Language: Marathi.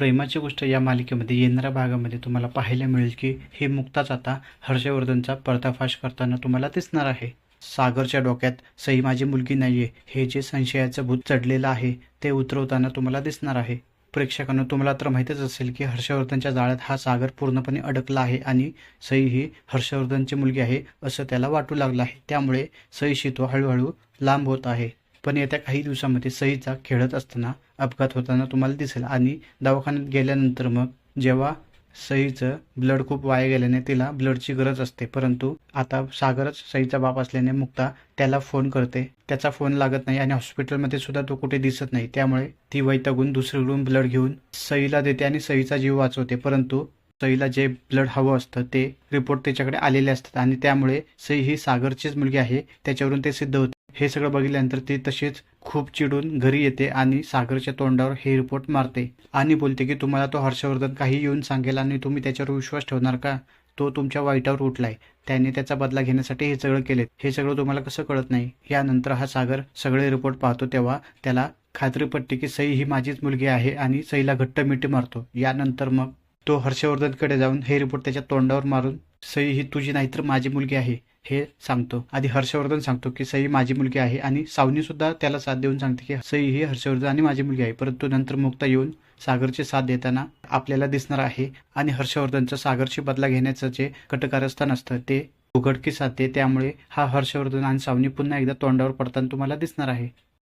प्रेमाची गोष्ट या मालिकेमध्ये येणाऱ्या भागामध्ये तुम्हाला पाहायला मिळेल की हे मुक्ताच आता हर्षवर्धनचा पर्दाफाश करताना तुम्हाला दिसणार आहे. सागरच्या डोक्यात सई माझी मुलगी नाहीये हे जे संशयाचं भूत चढलेलं आहे ते उतरवताना तुम्हाला दिसणार आहे. प्रेक्षकांना तुम्हाला तर माहितीच असेल की हर्षवर्धनच्या जाळ्यात हा सागर पूर्णपणे अडकला आहे आणि सई ही हर्षवर्धनची मुलगी आहे असं त्याला वाटू लागलं आहे. त्यामुळे सईशी तो हळूहळू लांब होत आहे. पण येत्या काही दिवसामध्ये सईचा खेळत असताना अपघात होताना तुम्हाला दिसेल. आणि दवाखान्यात गेल्यानंतर मग जेव्हा सईचं ब्लड खूप वाया गेल्याने तिला ब्लडची गरज असते परंतु आता सागरच सईचा बाप असल्याने मुक्ता त्याला फोन करते. त्याचा फोन लागत नाही आणि हॉस्पिटलमध्ये सुद्धा तो कुठे दिसत नाही. त्यामुळे ती वैतागून दुसरीकडून ब्लड घेऊन सईला देते आणि सईचा जीव वाचवते. परंतु सईला जे ब्लड हवं असतं ते रिपोर्ट त्याच्याकडे आलेले असतात आणि त्यामुळे सई ही सागरचीच मुलगी आहे. त्याच्यावरून ते सिद्ध होते. हे सगळं बघितल्यानंतर ती तशीच खूप चिडून घरी येते आणि सागरच्या तोंडावर हे रिपोर्ट मारते. आणि बोलते की तुम्हाला तो हर्षवर्धन काही येऊन सांगेल आणि तुम्ही त्याच्यावर विश्वास ठेवणार का? तो तुमच्या वाईटावर उठलाय. त्याने त्याचा बदला घेण्यासाठी हे सगळं केले हे सगळं तुम्हाला कसं कळत नाही? यानंतर हा सागर सगळे रिपोर्ट पाहतो तेव्हा त्याला खात्री पटते की सई ही माझीच मुलगी आहे आणि सईला घट्ट मिठी मारतो. यानंतर मग तो हर्षवर्धनकडे जाऊन हे रिपोर्ट त्याच्या तोंडावर मारून सई ही तुझी नाही तर माझी मुलगी आहे. हे सांगतो. आधी हर्षवर्धन सांगतो की सई माझी मुलगी आहे आणि सावनी सुद्धा त्याला साथ देऊन सांगते की सई ही हर्षवर्धन आणि माझी मुलगी आहे. परंतु नंतर मुक्ता येऊन सागरची साथ देताना आपल्याला दिसणार आहे आणि हर्षवर्धनचं सागरची बदला घेण्याचं जे कटकारस्थान असतं ते उघडकीस जाते त्यामुळे हा हर्षवर्धन आणि सावनी पुन्हा एकदा तोंडावर पडताना तुम्हाला दिसणार आहे.